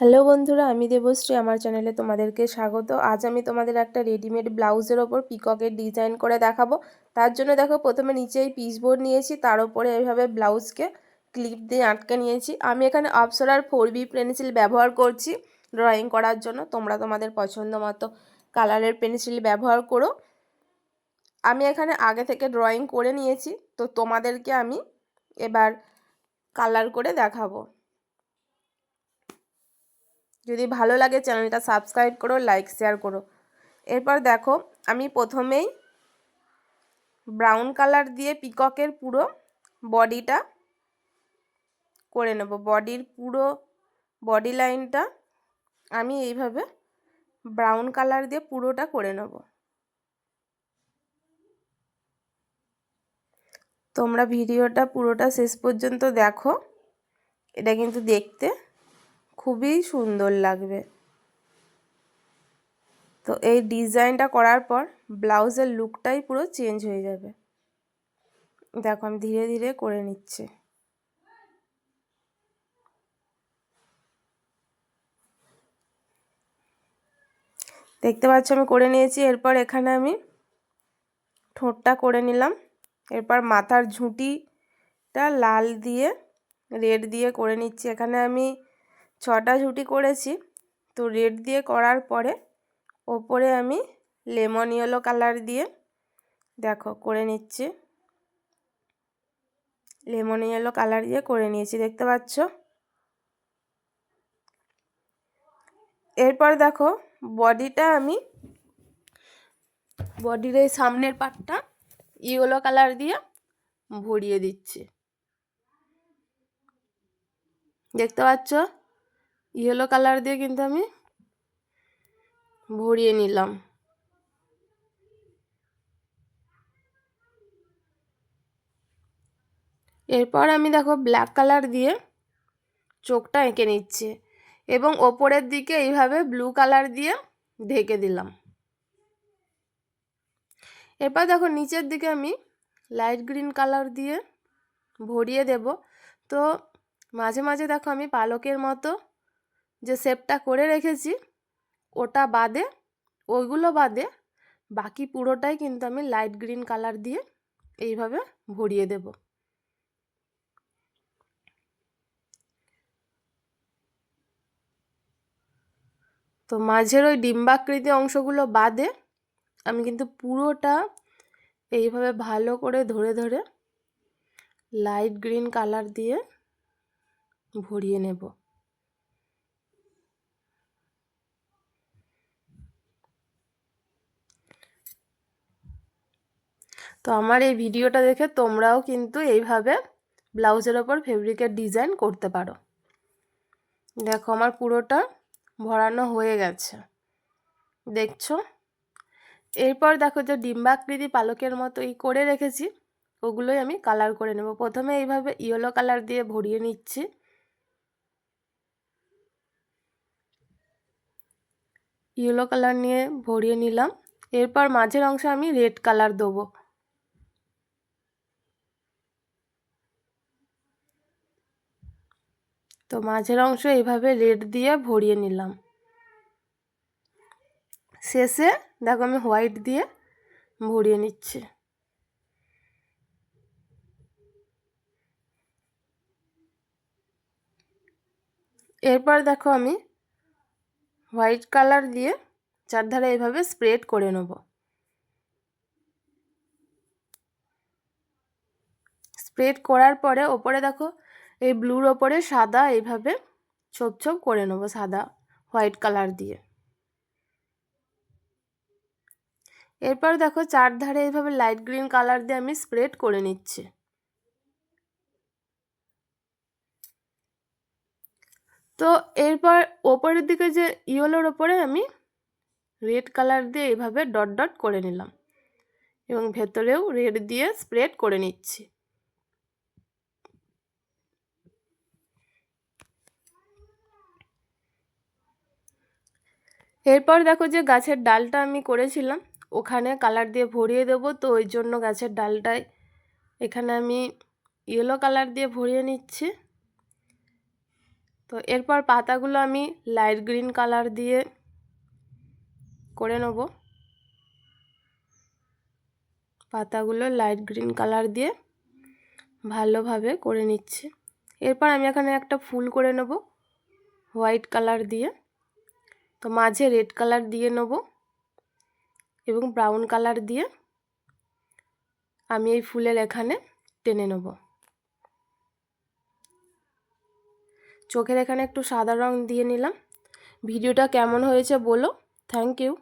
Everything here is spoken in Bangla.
হ্যালো বন্ধুরা, আমি দেবশ্রী। আমার চ্যানেলে তোমাদেরকে স্বাগত। আজ আমি তোমাদের একটা রেডিমেড ব্লাউজের ওপর পিককের ডিজাইন করে দেখাবো। তার জন্য দেখো, প্রথমে নিচেই পিসবোর্ড নিয়েছি, তার উপরে এইভাবে ব্লাউজকে ক্লিপ দিয়ে আটকে নিয়েছি। আমি এখানে অপসরার ফোর বি পেন্সিল ব্যবহার করছি ড্রয়িং করার জন্য। তোমরা তোমাদের পছন্দ মতো কালারের পেন্সিল ব্যবহার করো। আমি এখানে আগে থেকে ড্রয়িং করে নিয়েছি। তো তোমাদেরকে আমি এবার কালার করে দেখাবো। যদি ভালো লাগে চ্যানেলটা সাবস্ক্রাইব করো লাইক শেয়ার করো। এরপর দেখো, আমি প্রথমেই ব্রাউন কালার দিয়ে পিককের পুরো বডিটা করে নেব। বডির পুরো বডি লাইনটা আমি এইভাবে ব্রাউন কালার দিয়ে পুরোটা করে নেব। তোমরা ভিডিওটা পুরোটা শেষ পর্যন্ত দেখো। এটা কিন্তু দেখতে খুবই সুন্দর লাগবে। তো এই ডিজাইনটা করার পর ব্লাউজের লুকটাই পুরো চেঞ্জ হয়ে যাবে। দেখো, আমি ধীরে ধীরে করে নিচ্ছি। দেখতে পাচ্ছ, আমি করে নিয়েছি। এরপর এখানে আমি ঠোঁটটা করে নিলাম। এরপর মাথার ঝুঁটিটা লাল দিয়ে, রেড দিয়ে করে নিচ্ছি। এখানে আমি ছটা ঝুটি করেছি, তো রেড দিয়ে করার পরে ওপরে আমি লেমন ইয়েলো কালার দিয়ে দেখো করে নিচ্ছি। লেমন ইয়েলো কালার দিয়ে করে নিয়েছি, দেখতে পাচ্ছ? এরপর দেখো বডিটা আমি বডির এই সামনের পাটটা ইয়েলো কালার দিয়ে ভরিয়ে দিচ্ছি। দেখতে পাচ্ছ? ইয়েলো কালার দিয়ে কিন্তু আমি ভরিয়ে নিলাম। এরপর আমি দেখো ব্ল্যাক কালার দিয়ে চোখটা এঁকে নিচ্ছি এবং ওপরের দিকে এইভাবে ব্লু কালার দিয়ে ঢেকে দিলাম। এরপর দেখো নিচের দিকে আমি লাইট গ্রিন কালার দিয়ে ভরিয়ে দেব। তো মাঝে মাঝে দেখো আমি পালকের মতো যে শেপটা করে রেখেছি, ওটা বাদে, ওইগুলো বাদে বাকি পুরোটাই কিন্তু আমি লাইট গ্রিন কালার দিয়ে এইভাবে ভরিয়ে দেব। তো মাঝের ওই ডিম্বাকৃতি অংশগুলো বাদে আমি কিন্তু পুরোটা এইভাবে ভালো করে ধরে ধরে লাইট গ্রিন কালার দিয়ে ভরিয়ে নেব। তো আমার এই ভিডিওটা দেখে তোমরাও কিন্তু এইভাবে ব্লাউজের ওপর ফেব্রিকের ডিজাইন করতে পারো। দেখো আমার পুরোটা ভরানো হয়ে গেছে। দেখছ? এরপর দেখো যে ডিম্বাকৃতি পালকের মতো এই করে রেখেছি। ওগুলোই আমি কালার করে নেব। প্রথমে এইভাবে ইয়েলো কালার দিয়ে ভরিয়ে নিচ্ছি। ইয়েলো কালার নিয়ে ভরিয়ে নিলাম। এরপর মাঝের অংশে আমি রেড কালার দেবো। তো মাঝের অংশ এইভাবে রেড দিয়ে ভরিয়ে নিলাম। শেষে দেখো আমি হোয়াইট দিয়ে ভরিয়ে নিচ্ছি। এরপর দেখো আমি হোয়াইট কালার দিয়ে চারধারে এইভাবে স্প্রেড করে নেব। স্প্রেড করার পরে ওপরে দেখো এই ব্লুর ওপরে সাদা এইভাবে ছোপ ছোপ করে নেব সাদা হোয়াইট কালার দিয়ে। এরপর দেখো চারধারে এইভাবে লাইট গ্রিন কালার দিয়ে আমি স্প্রেড করে নিচ্ছি। তো এরপর ওপরের দিকে যে ইয়েলোর ওপরে আমি রেড কালার দিয়ে এইভাবে ডট ডট করে নিলাম এবং ভেতরেও রেড দিয়ে স্প্রেড করে নিচ্ছি। এরপর দেখো যে গাছের ডালটা আমি করেছিলাম, ওখানে কালার দিয়ে ভরিয়ে দেব, তো ওই জন্য গাছের ডালটায় এখানে আমি ইয়েলো কালার দিয়ে ভরিয়ে নিচ্ছি। তো এরপর পাতাগুলো আমি লাইট গ্রিন কালার দিয়ে করে নেব। পাতাগুলো লাইট গ্রিন কালার দিয়ে ভালোভাবে করে নিচ্ছে। এরপর আমি এখানে একটা ফুল করে নেব হোয়াইট কালার দিয়ে। তো মাঝে রেড কালার দিয়ে নেব এবং ব্রাউন কালার দিয়ে আমি এই ফুলের এখানে টেনে নেব। চোখের এখানে একটু সাদা রং দিয়ে নিলাম। ভিডিওটা কেমন হয়েছে বলো। Thank you